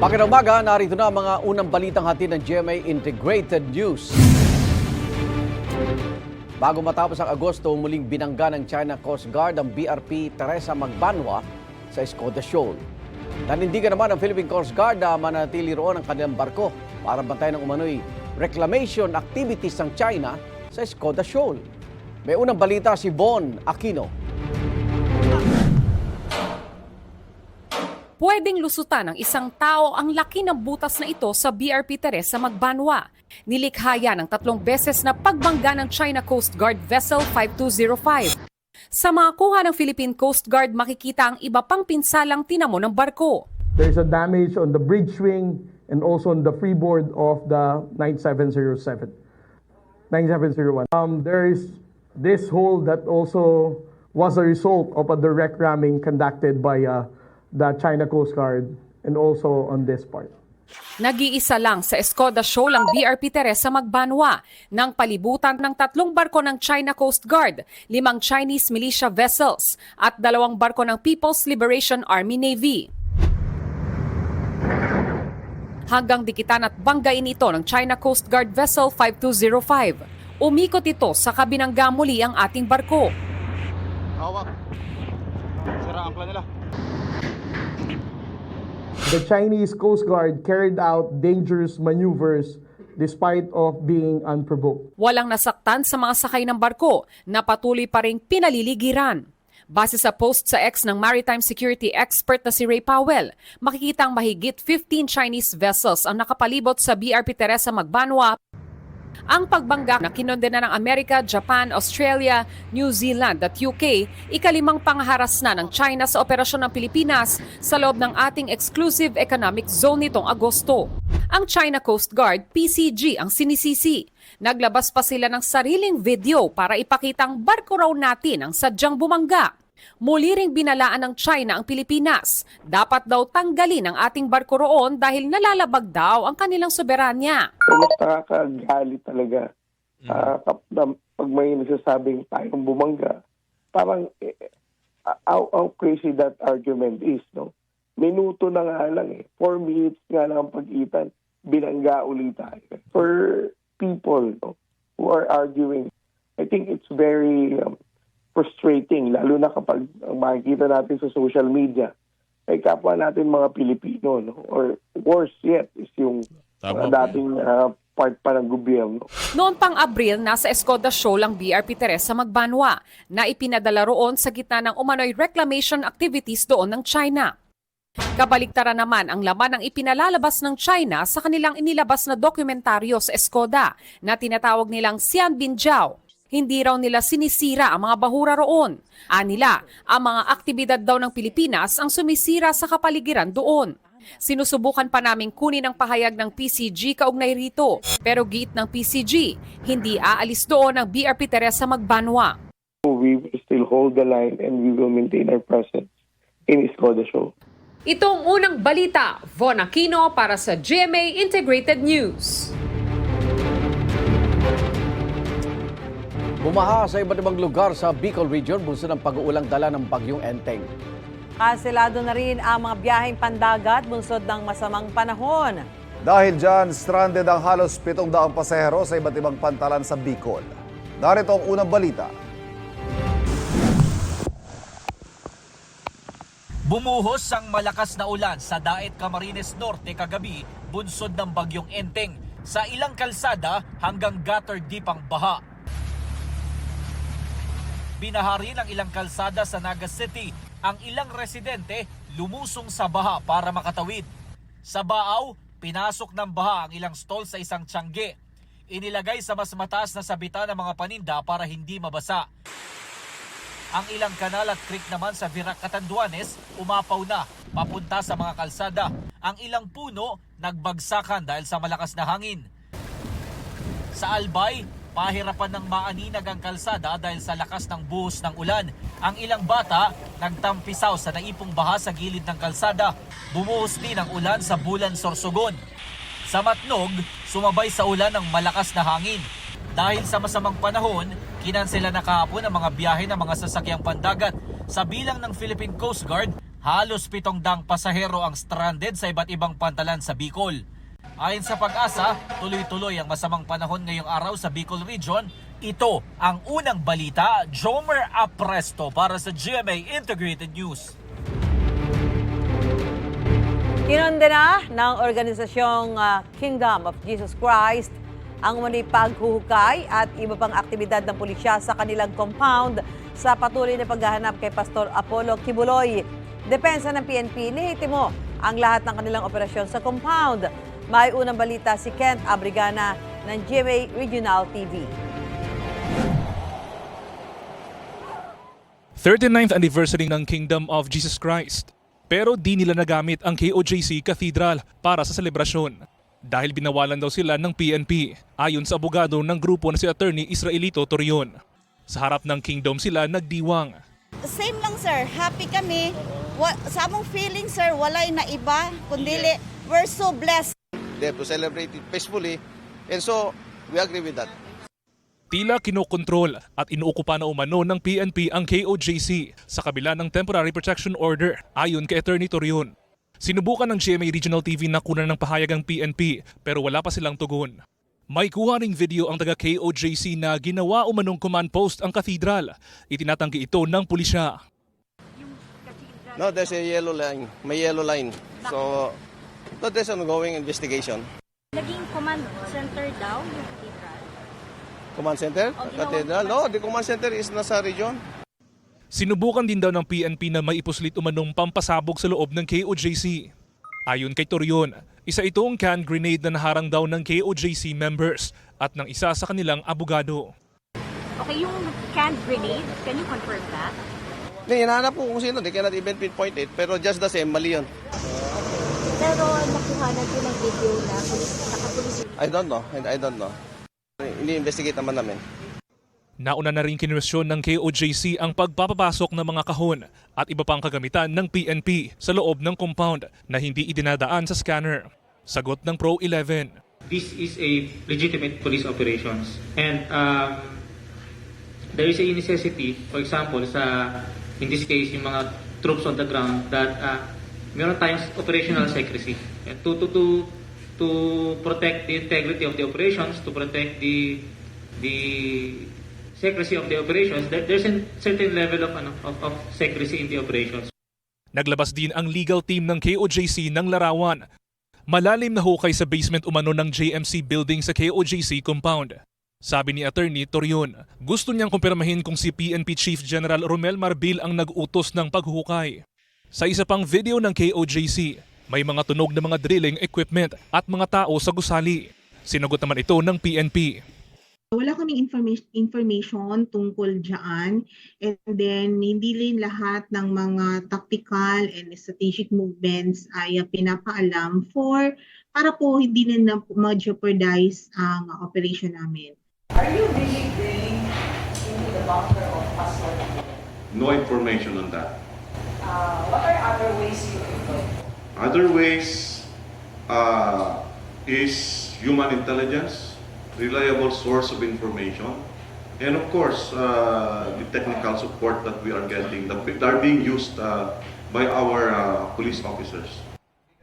Magandang umaga, narito na ang mga unang balitang hatid ng GMA Integrated News. Bago matapos ang Agosto, muling binangga ng China Coast Guard ang BRP Teresa Magbanwa sa Escoda Shoal. Nanindigan naman ang Philippine Coast Guard na manatili roon ang kanilang barko para bantayan ng umano'y reclamation activities ng China sa Escoda Shoal. May unang balita si Bon Aquino. Pwedeng lusutan ng isang tao ang laki ng butas na ito sa BRP Teresa Magbanwa. Nilikha yan ng tatlong beses na pagbangga ng China Coast Guard Vessel 5205. Sa mga kuha ng Philippine Coast Guard, makikita ang iba pang pinsalang tinamo ng barko. There's a damage on the bridge wing and also on the freeboard of the 9707. 9701. Um, there is this hole that also was a result of a direct ramming conducted by uh, the China Coast Guard and also on this part. Nag-iisa lang sa Escoda Shoal ang BRP Teresa Magbanwa ng palibutan ng tatlong barko ng China Coast Guard, limang Chinese militia vessels at dalawang barko ng People's Liberation Army Navy. Hanggang dikitan at banggain ito ng China Coast Guard Vessel 5205. Umikot ito sa kabinangga muli ang ating barko. Hawak. Sira ang plan nila. The Chinese Coast Guard carried out dangerous maneuvers despite of being unprovoked. Walang nasaktan sa mga sakay ng barko na patuloy pa ring pinaliligiran. Base sa post sa X ng maritime security expert na si Ray Powell, makikitang mahigit 15 Chinese vessels ang nakapalibot sa BRP Teresa Magbanwa. Ang pagbangga na kinondena ng Amerika, Japan, Australia, New Zealand at UK, ikalimang pangharas na ng China sa operasyon ng Pilipinas sa loob ng ating exclusive economic zone nitong Agosto. Ang China Coast Guard, PCG, ang sinisisi. Naglabas pa sila ng sariling video para ipakitang barko raw natin ang sadyang bumangga. Muli ring binalaan ng China ang Pilipinas. Dapat daw tanggalin ang ating barko roon dahil nalalabag daw ang kanilang soberanya. So, mas nakakagalit talaga. Kap- na- pag may nagsasabing tayong bumangga, parang eh, ah, how, how crazy that argument is, no? Minuto na nga lang eh. Four minutes nga lang ang pag-itan, binangga ulit tayo. For people no, who are arguing, I think it's very um, frustrating, lalo na kapag ang makikita natin sa social media, ay kapwa natin mga Pilipino, no? or worse yet, is yung Tama dating ah, part pa ng gobyerno. Noon pang Abril, nasa Escoda Shoal ang BRP Teresa Magbanwa na ipinadala roon sa gitna ng umano'y reclamation activities doon ng China. Kabaliktaran naman ang laman ng ipinalalabas ng China sa kanilang inilabas na dokumentaryo sa Escoda na tinatawag nilang Xian Binjiao. Hindi raw nila sinisira ang mga bahura roon. Anila, ang mga aktibidad daw ng Pilipinas ang sumisira sa kapaligiran doon. Sinusubukan pa naming kunin ang pahayag ng PCG kaugnay rito. Pero giit ng PCG, hindi aalis doon ang BRP Teresa Magbanwa. We will still hold the line and we will maintain our presence in Escoda Show. Itong unang balita, Von Aquino para sa GMA Integrated News. Bumaha sa iba't ibang lugar sa Bicol Region bunso ng pag-uulang dala ng bagyong Enteng. Kanselado na rin ang mga biyaheng pandagat bunsod ng masamang panahon. Dahil dyan, stranded ang halos 700 pasahero sa iba't ibang pantalan sa Bicol. Narito ang unang balita. Bumuhos ang malakas na ulan sa Daet Camarines Norte kagabi bunsod ng bagyong Enteng. Sa ilang kalsada hanggang gutter deep ang baha. Binahari ng ilang kalsada sa Naga City ang ilang residente lumusong sa baha para makatawid. Sa Baaw, pinasok ng baha ang ilang stall sa isang tiyangge. Inilagay sa mas mataas na sabitan ng mga paninda para hindi mabasa. Ang ilang kanal at creek naman sa Virac Catanduanes umapaw na papunta sa mga kalsada. Ang ilang puno nagbagsakan dahil sa malakas na hangin. Sa Albay, pahirapan ng maaninag ang kalsada dahil sa lakas ng buhos ng ulan. Ang ilang bata nagtampisaw sa naipong baha sa gilid ng kalsada. Bumuhos din ang ulan sa Bulan Sorsogon. Sa Matnog, sumabay sa ulan ng malakas na hangin. Dahil sa masamang panahon, kinansela na kahapon ang mga biyahe ng mga sasakyang pandagat. Sa bilang ng Philippine Coast Guard, halos pitong dang pasahero ang stranded sa iba't ibang pantalan sa Bicol. Ayon sa pag-asa, tuloy-tuloy ang masamang panahon ngayong araw sa Bicol Region. Ito ang unang balita, Jomer Apresto para sa GMA Integrated News. Kinondena ng organisasyong ah, Kingdom of Jesus Christ ang umano'y paghuhukay at iba pang aktibidad ng pulisya sa kanilang compound sa patuloy na paghahanap kay Pastor Apollo Kibuloy. Depensa ng PNP, lehitimo ang lahat ng kanilang operasyon sa compound. May unang balita si Kent Abrigana ng GMA Regional TV. 39th anniversary ng Kingdom of Jesus Christ. Pero di nila nagamit ang KOJC Cathedral para sa selebrasyon dahil binawalan daw sila ng PNP ayon sa abogado ng grupo na si Attorney Israelito Torion. Sa harap ng Kingdom sila nagdiwang. Same lang sir, happy kami. Wa, sa among feeling sir, walay na iba, kundi we're so blessed. They have to celebrate it peacefully. And so, we agree with that. Tila kinokontrol at inuukupa na umano ng PNP ang KOJC sa kabila ng Temporary Protection Order ayon kay Attorney Torion. Sinubukan ng GMA Regional TV na kunan ng pahayag ang PNP pero wala pa silang tugon. May kuha ring video ang taga KOJC na ginawa umanong command post ang katedral. Itinatanggi ito ng pulisya. No, there's a yellow line. May yellow line. So, no, there's ongoing investigation. Naging command center daw yung cathedral. Command center? Cathedral? No, the command center is nasa region. Sinubukan din daw ng PNP na maipuslit umanong pampasabog sa loob ng KOJC. Ayon kay Torion, isa itong can grenade na naharang daw ng KOJC members at ng isa sa kanilang abogado. Okay, yung canned grenade, can you confirm that? Hindi, hinahanap ko kung sino. They cannot even pinpoint it. Pero just the same, mali yun. Pero nakuha na ko ng video na nakapulis I don't know. I don't know. Ini-investigate naman namin. Nauna na rin kinwestiyon ng KOJC ang pagpapapasok ng mga kahon at iba pang kagamitan ng PNP sa loob ng compound na hindi idinadaan sa scanner. Sagot ng Pro 11. this is a legitimate police operations and um, there is a necessity for example sa in this case yung mga troops on the ground that uh, meron tayong operational secrecy to to to to protect the integrity of the operations to protect the the secrecy of the operations there, there's a certain level of ano of, of secrecy in the operations Naglabas din ang legal team ng KOJC ng larawan. Malalim na hukay sa basement umano ng JMC building sa KOJC compound. Sabi ni Attorney Torion, gusto niyang kumpirmahin kung si PNP Chief General Romel Marbil ang nag-utos ng paghuhukay. Sa isa pang video ng KOJC, may mga tunog na mga drilling equipment at mga tao sa gusali. Sinagot naman ito ng PNP. Wala kaming information, information tungkol dyan. And then, hindi rin lahat ng mga tactical and strategic movements ay pinapaalam for para po hindi na na ma-jeopardize ang operation namin. no information on that what are other ways you other ways uh, is human intelligence reliable source of information, and of course, uh, the technical support that we are getting that are being used uh, by our uh, police officers.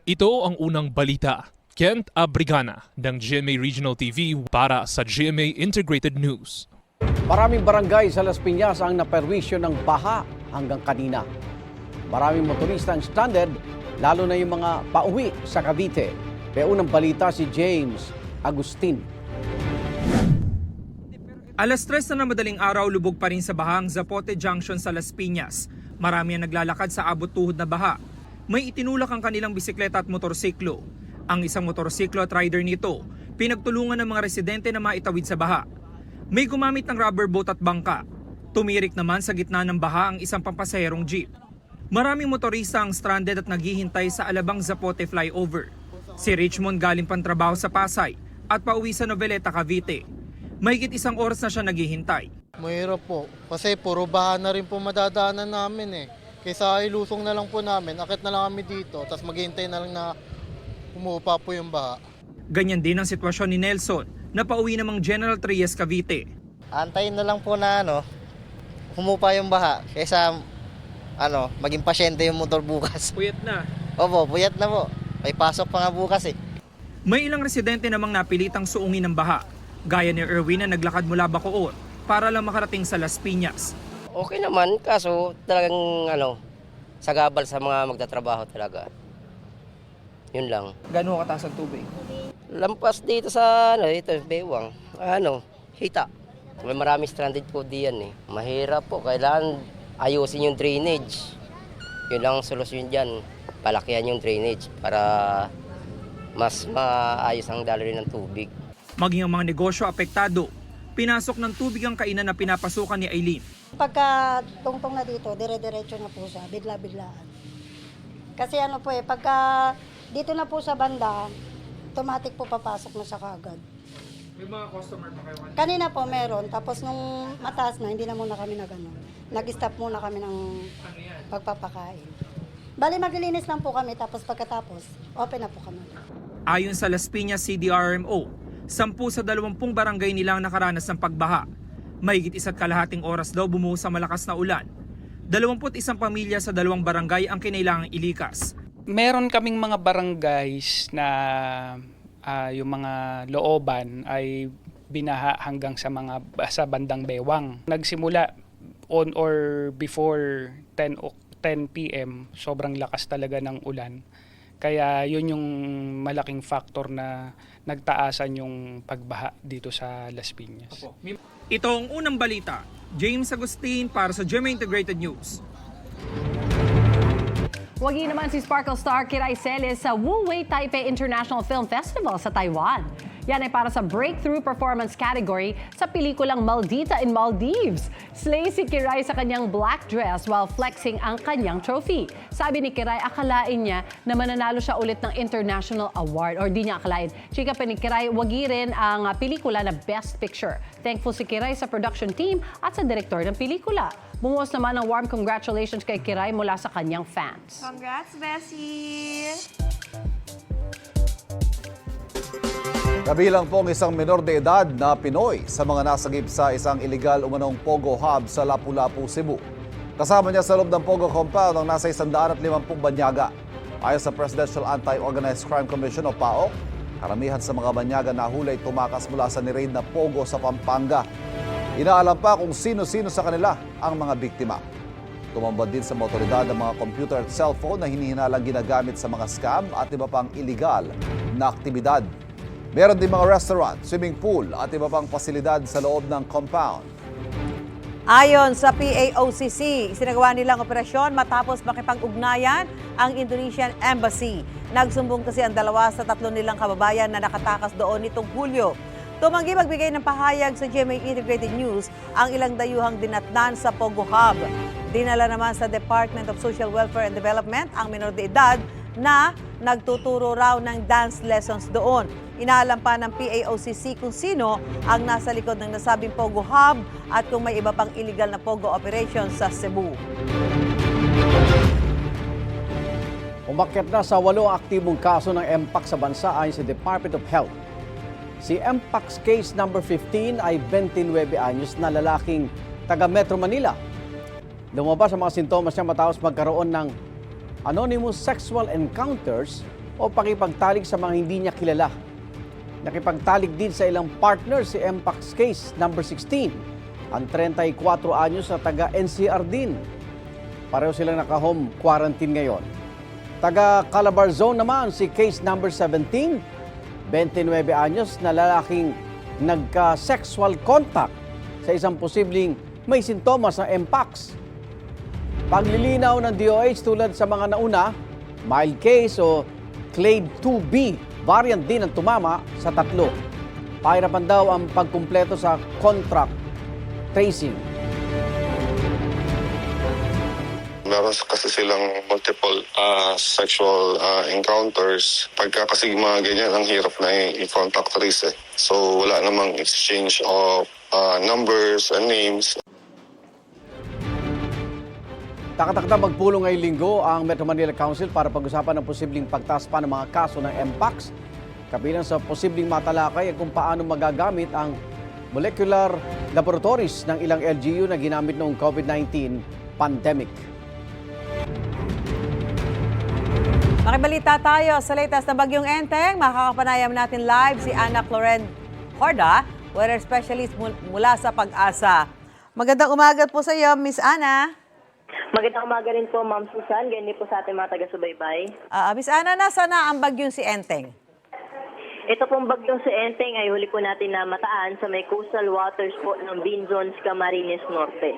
Ito ang unang balita. Kent Abrigana ng GMA Regional TV para sa GMA Integrated News. Maraming barangay sa Las Piñas ang naperwisyo ng baha hanggang kanina. Maraming motorista ang stranded, lalo na yung mga pauwi sa Cavite. May unang balita si James Agustin. Alas 3 na madaling araw, lubog pa rin sa bahang Zapote Junction sa Las Piñas. Marami ang naglalakad sa abot tuhod na baha. May itinulak ang kanilang bisikleta at motorsiklo. Ang isang motorsiklo at rider nito, pinagtulungan ng mga residente na maitawid sa baha. May gumamit ng rubber boat at bangka. Tumirik naman sa gitna ng baha ang isang pampasaherong jeep. Maraming motorista ang stranded at naghihintay sa Alabang Zapote flyover. Si Richmond galing pantrabaho sa Pasay at pauwi sa Noveleta, Cavite. Mahigit isang oras na siya naghihintay. Mahirap po. Kasi puro baha na rin po madadaanan namin eh. Kaysa ilusong na lang po namin, akit na lang kami dito, tapos maghihintay na lang na umuupa po yung baha. Ganyan din ang sitwasyon ni Nelson na pauwi namang General Trias, Cavite. Antayin na lang po na ano, humupa yung baha, kaysa ano, maging pasyente yung motor bukas. Puyat na. Opo, puyat na po. May pasok pa nga bukas eh. May ilang residente namang napilitang suungin ng baha. Gaya ni Erwin na naglakad mula Bacoor para lang makarating sa Las Piñas. Okay naman, kaso talagang ano, sagabal sa mga magtatrabaho talaga. Yun lang. Gano'n kataas ang tubig? Lampas dito sa ano, dito, Bewang. Ano, hita. May marami stranded po diyan eh. Mahirap po, kailangan ayusin yung drainage. Yun lang ang solusyon dyan. Palakihan yung drainage para mas maayos ang daloy ng tubig. Maging ang mga negosyo apektado. Pinasok ng tubig ang kainan na pinapasukan ni Eileen. Pagka tungtong na dito, dire-diretso na po siya, bigla-biglaan. Kasi ano po eh, pagka dito na po sa banda, automatic po papasok na siya kagad. May mga customer pa kayo Kanina po meron, tapos nung mataas na, hindi na muna kami nag ano, nag-stop muna kami ng pagpapakain. Bali maglilinis lang po kami, tapos pagkatapos, open na po kami. Ayon sa Las Piñas CDRMO, 10 sa 20 barangay nilang nakaranas ng pagbaha. Mahigit isa't kalahating oras daw bumuo sa malakas na ulan. 21 pamilya sa dalawang barangay ang kinailangang ilikas. meron kaming mga barangays na ah, yung mga looban ay binaha hanggang sa mga sa bandang Bewang. Nagsimula on or before 10 o 10 PM, sobrang lakas talaga ng ulan. Kaya yun yung malaking factor na nagtaasan yung pagbaha dito sa Las Piñas. Ito ang unang balita. James Agustin para sa GMA Integrated News. Wagi naman si Sparkle star Kiray Celis sa Wu Wei Taipei International Film Festival sa Taiwan. Yan ay para sa Breakthrough Performance category sa pelikulang Maldita in Maldives. Slay si Kiray sa kanyang black dress while flexing ang kanyang trophy. Sabi ni Kiray, akalain niya na mananalo siya ulit ng international award or di niya akalain. Chika pa ni Kiray, wagi rin ang ah, pelikula na Best Picture. Thankful si Kiray sa production team at sa direktor ng pelikula. Bumuos naman ang warm congratulations kay Kiray mula sa kanyang fans. Congrats, Bessie! Kabilang po ang isang menor de edad na Pinoy sa mga nasagip sa isang illegal umanong Pogo Hub sa Lapu-Lapu, Cebu. Kasama niya sa loob ng Pogo Compound ang nasa 150 banyaga. Ayon sa Presidential Anti-Organized Crime Commission o PAOK, karamihan sa mga banyaga na hulay tumakas mula sa niraid na Pogo sa Pampanga. Inaalam pa kung sino-sino sa kanila ang mga biktima. Tumambad din sa mga otoridad ang mga computer at cellphone na hinihinalang ginagamit sa mga scam at iba pang illegal na aktibidad. Meron din mga restaurant, swimming pool at iba pang pasilidad sa loob ng compound. Ayon sa PAOCC, isinagawa nilang operasyon matapos makipag-ugnayan ang Indonesian Embassy. Nagsumbong kasi ang dalawa sa tatlo nilang kababayan na nakatakas doon nitong Hulyo. Tumanggi magbigay ng pahayag sa GMA Integrated News ang ilang dayuhang dinatnan sa Pogo Hub. Dinala naman sa Department of Social Welfare and Development ang minor de edad na nagtuturo raw ng dance lessons doon. Inaalam pa ng PAOCC kung sino ang nasa likod ng nasabing Pogo Hub at kung may iba pang illegal na Pogo operations sa Cebu. Umakyat na sa walong aktibong kaso ng MPAC sa bansa ayon sa Department of Health. Si MPAC's case number 15 ay 29 anyos na lalaking taga Metro Manila. Lumabas ang mga sintomas niya matapos magkaroon ng anonymous sexual encounters o pakipagtalik sa mga hindi niya kilala. Nakipagtalik din sa ilang partner si MPAC's case number 16, ang 34 anyos na taga NCR din. Pareho silang naka-home quarantine ngayon. Taga Calabar Zone naman si case number 17, 29 anyos na lalaking nagka-sexual contact sa isang posibleng may sintomas ng MPAX. Paglilinaw ng DOH tulad sa mga nauna, mild case o clade 2B variant din ang tumama sa tatlo. Pahirapan daw ang pagkumpleto sa contract tracing. Meron kasi silang multiple ah, sexual ah, encounters. Pagka kasi mga ganyan, ang hirap na i-contact trace eh. So wala namang exchange of ah, numbers and names. Takatakda magpulong ngayong linggo ang Metro Manila Council para pag-usapan ng posibleng pagtaas pa ng mga kaso ng MPAX. Kabilang sa posibleng matalakay ay kung paano magagamit ang molecular laboratories ng ilang LGU na ginamit noong COVID-19 pandemic. Makibalita tayo sa latest na bagyong Enteng. Makakapanayam natin live si Ana Cloren Horda, weather specialist mul- mula sa Pag-asa. Magandang umaga po sa iyo, Miss Ana. Magandang umaga rin po, Ma'am Susan. Ganyan po sa ating mga taga-subaybay. Ah, Miss Ana, nasa na ang bagyong si Enteng? Ito pong bagyong si Enteng ay huli po natin na mataan sa may coastal waters po ng Binzons, Camarines Norte.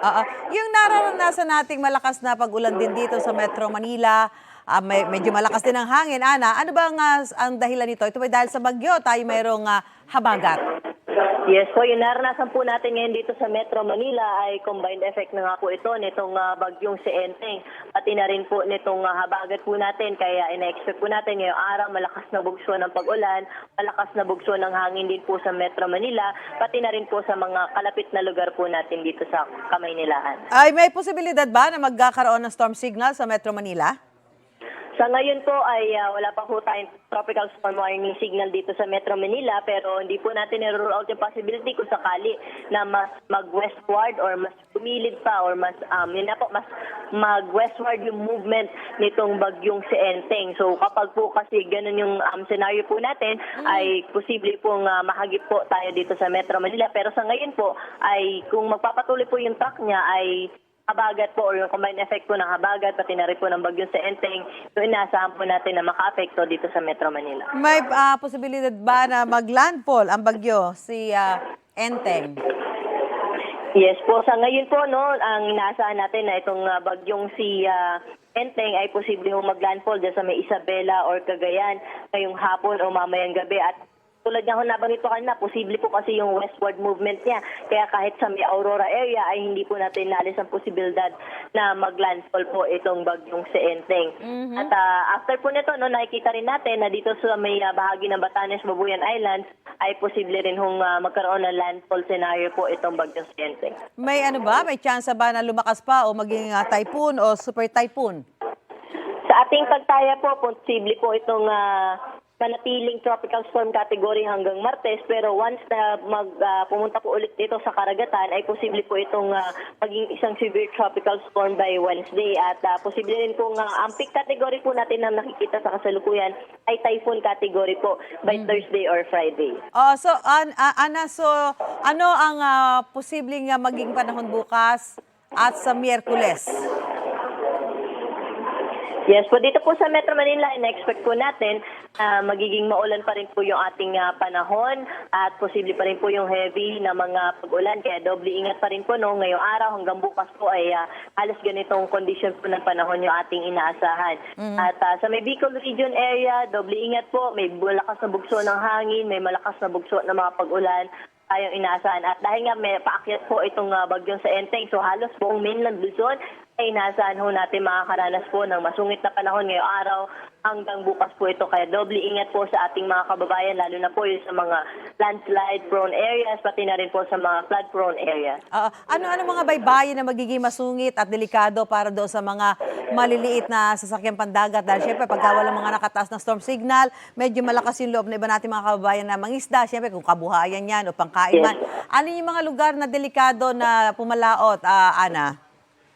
Ah, ah. yung nararanasan nating malakas na pag-ulan din dito sa Metro Manila, ah, may, medyo malakas din ang hangin. Ana, ano ba ang, ah, ang dahilan nito? Ito ba dahil sa bagyo tayo mayroong ah, habagat? Yes po, yung naranasan po natin ngayon dito sa Metro Manila ay combined effect na nga po ito nitong ah, bagyong si Enteng. Pati na rin po nitong ah, habagat po natin kaya ina-expect po natin ngayong araw malakas na bugso ng pag-ulan, malakas na bugso ng hangin din po sa Metro Manila, pati na rin po sa mga kalapit na lugar po natin dito sa Kamaynilaan. Ay, may posibilidad ba na magkakaroon ng storm signal sa Metro Manila? Sa ngayon po ay ah, wala pa po tayong tropical storm warning signal dito sa Metro Manila pero hindi po natin i-rule out yung possibility kung sakali na mas mag-westward or mas pumilid pa or mas um, yun na po, mas mag-westward yung movement nitong bagyong si Enteng. So kapag po kasi ganun yung um, scenario po natin ay posible pong ah, mahagip po tayo dito sa Metro Manila pero sa ngayon po ay kung magpapatuloy po yung track niya ay habagat po or yung combined effect po ng habagat pati na rin po ng bagyong sa Enteng, so inaasahan po natin na maka-apekto dito sa Metro Manila. May ah, posibilidad ba na maglandfall ang bagyo si ah, Enteng? Yes po, sa ngayon po no, ang inaasahan natin na itong ah, bagyong si ah, Enteng ay posible hong maglandfall sa may Isabela or Cagayan ngayong hapon o mamayang gabi at tulad ho nabanggit ko kanina, posible po kasi yung westward movement niya. Kaya kahit sa may Aurora area ay hindi po natin naalis ang posibilidad na maglandfall po itong bagyong si Enteng. At ah, after po nito, no, nakikita rin natin na dito sa may ah, bahagi ng Batanes, Babuyan Islands ay posible rin hong ah, magkaroon ng landfall scenario po itong bagyong si Enteng. May ano ba? May chance ba na lumakas pa o maging ah, typhoon o super typhoon? Sa ating pagtaya po, posible po itong ah, manatiling tropical storm category hanggang Martes pero once na mag ah, pumunta po ulit dito sa karagatan ay posible po itong ah, maging isang severe tropical storm by Wednesday at ah, posible rin po ang peak category po natin na nakikita sa kasalukuyan ay typhoon category po by Thursday or Friday. Oh, so an, ah, Ana, so ano ang ah, posibleng ah, maging panahon bukas at sa Miyerkules? Yes po, dito po sa Metro Manila, in-expect po natin ah, magiging maulan pa rin po yung ating ah, panahon at posible pa rin po yung heavy na mga pag-ulan. Kaya doble ingat pa rin po no, ngayong araw hanggang bukas po ay ah, halos ganitong condition po ng panahon yung ating inaasahan. At ah, sa may Bicol region area, doble ingat po, may malakas na bugso ng hangin, may malakas na bugso ng mga pag-ulan tayong inaasahan. At dahil nga may paakyat po itong ah, bagyong sa Enteng, so halos buong mainland Luzon ay inaasahan ho natin makakaranas po ng masungit na panahon ngayong araw hanggang bukas po ito. Kaya doble ingat po sa ating mga kababayan, lalo na po yung sa mga landslide prone areas, pati na rin po sa mga flood prone areas. Ah, ano-ano mga baybayin na magiging masungit at delikado para doon sa mga maliliit na sasakyan pandagat? Dahil syempre pagka walang mga nakataas na storm signal, medyo malakas yung loob na iba natin mga kababayan na mangisda. Syempre kung kabuhayan yan o pangkain man. Ano yung mga lugar na delikado na pumalaot, ah, Ana?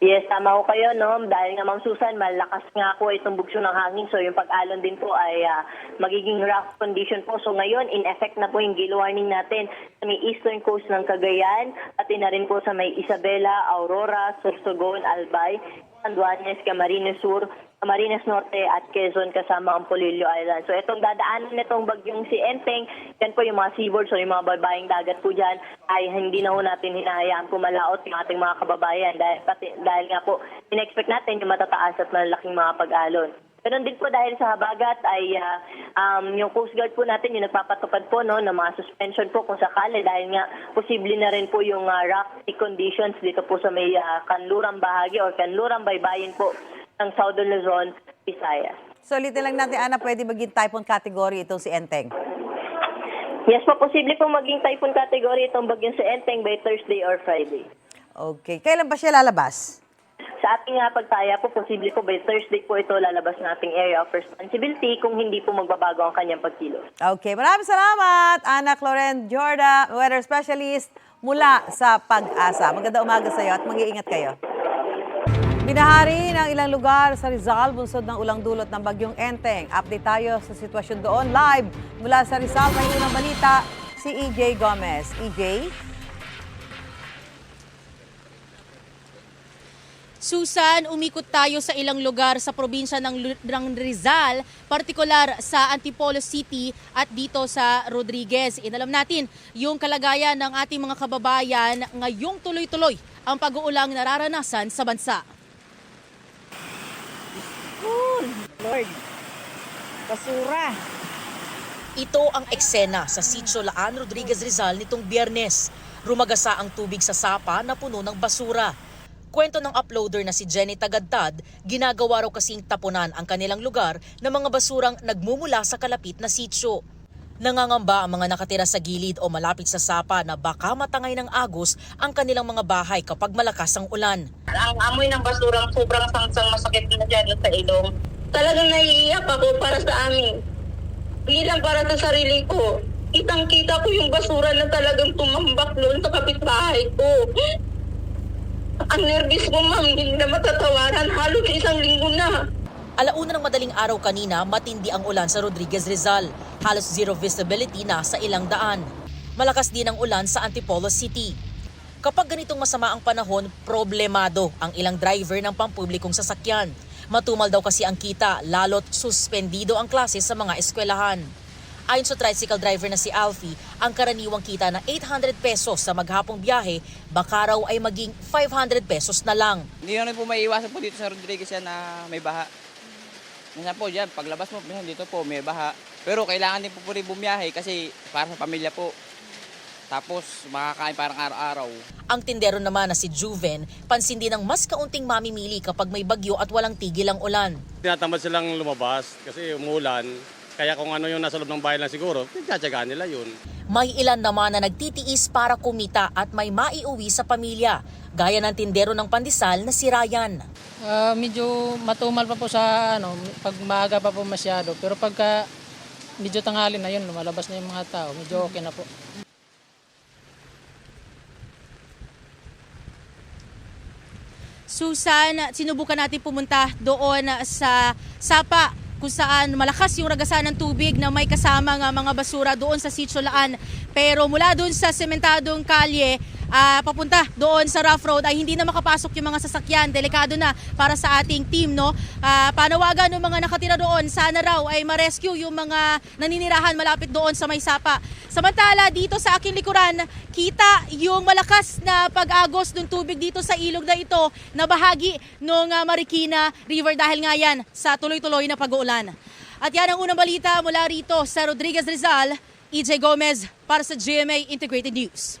Yes, tama ko kayo, no? Dahil nga, Ma'am Susan, malakas nga po itong bugso ng hangin. So, yung pag-alon din po ay ah, magiging rough condition po. So, ngayon, in effect na po yung gale warning natin sa may eastern coast ng Cagayan, pati na rin po sa may Isabela, Aurora, Sorsogon, Albay, Anduanes, Camarines Sur, Camarines Norte at Quezon kasama ang Polillo Island. So itong dadaanan nitong bagyong si Enteng, yan po yung mga seaboard, so yung mga babayang dagat po dyan ay hindi na po natin hinahayaan pumalaot yung ating mga kababayan dahil, pati, dahil nga po in-expect natin yung matataas at malalaking mga pag-alon. Ganun din po dahil sa habagat ay ah, um, yung Coast Guard po natin yung nagpapatupad po no, ng mga suspension po kung sakali dahil nga posible na rin po yung uh, rocky conditions dito po sa may ah, kanlurang bahagi or kanlurang baybayin po ng Southern Luzon, Visayas. So ulitin lang natin, Ana, pwede maging typhoon category itong si Enteng. Yes po, posible po maging typhoon category itong bagyong sa Enteng by Thursday or Friday. Okay. Kailan ba siya lalabas? Sa ating nga pagtaya po, posible po by Thursday po ito lalabas ng ating area of responsibility kung hindi po magbabago ang kanyang pagkilos. Okay, maraming salamat, Ana Cloren Jorda, weather specialist mula sa Pag-asa. Maganda umaga sa iyo at mag-iingat kayo. Binahari ng ilang lugar sa Rizal, bunsod ng ulang dulot ng bagyong Enteng. Update tayo sa sitwasyon doon live mula sa Rizal. May unang balita si EJ Gomez. EJ? Susan, umikot tayo sa ilang lugar sa probinsya ng, ng Rizal, partikular sa Antipolo City at dito sa Rodriguez. Inalam natin yung kalagayan ng ating mga kababayan ngayong tuloy-tuloy ang pag-uulang nararanasan sa bansa. Lord, basura. Ito ang eksena sa Sitio Laan Rodriguez Rizal nitong biyernes. Rumagasa ang tubig sa sapa na puno ng basura. Kwento ng uploader na si Jenny Tagadtad, ginagawa raw kasing tapunan ang kanilang lugar ng mga basurang nagmumula sa kalapit na sitio. Nangangamba ang mga nakatira sa gilid o malapit sa sapa na baka matangay ng agos ang kanilang mga bahay kapag malakas ang ulan. Ang amoy ng basurang sobrang sangsang masakit na dyan sa ilong. Talagang naiiyak ako para sa amin. Hindi lang para sa sarili ko. Kitang-kita ko yung basura na talagang tumambak doon sa kapitbahay ko. Ang nervous ko, ma'am, hindi na matatawaran. Halos isang linggo na. Alauna ng madaling araw kanina, matindi ang ulan sa Rodriguez Rizal. Halos zero visibility na sa ilang daan. Malakas din ang ulan sa Antipolo City. Kapag ganitong masama ang panahon, problemado ang ilang driver ng pampublikong sasakyan. Matumal daw kasi ang kita, lalo't suspendido ang klase sa mga eskwelahan. Ayon sa tricycle driver na si Alfie, ang karaniwang kita na 800 pesos sa maghapong biyahe, baka raw ay maging 500 pesos na lang. Hindi na rin po may iwasan po dito sa Rodriguez yan na may baha. Minsan po dyan, paglabas mo, minsan dito po may baha. Pero kailangan din po po rin bumiyahe kasi para sa pamilya po. Tapos makakain parang araw-araw. Ang tindero naman na si Juven, pansin din ng mas kaunting mamimili kapag may bagyo at walang tigil ang ulan. Tinatamad silang lumabas kasi umulan. Kaya kung ano yung nasa loob ng bahay lang siguro, pinagtsatsagaan nila yun. May ilan naman na nagtitiis para kumita at may maiuwi sa pamilya, gaya ng tindero ng pandesal na si Ryan. Ah, medyo matumal pa po sa ano, pag maaga pa po masyado. Pero pagka medyo tanghali na yun, lumalabas na yung mga tao, medyo okay na po. Susan, sinubukan natin pumunta doon sa Sapa kung saan malakas yung ragasan ng tubig na may kasama nga mga basura doon sa Sitio. Pero mula doon sa sementadong kalye, ah, papunta doon sa rough road ay hindi na makapasok yung mga sasakyan. Delikado na para sa ating team. No? Ah, panawagan ng mga nakatira doon, sana raw ay ma-rescue yung mga naninirahan malapit doon sa may sapa. Samantala, dito sa aking likuran, kita yung malakas na pag-agos ng tubig dito sa ilog na ito na bahagi ng Marikina River dahil nga yan sa tuloy-tuloy na pag-uulan. At yan ang unang balita mula rito sa Rodriguez Rizal, EJ Gomez para sa GMA Integrated News.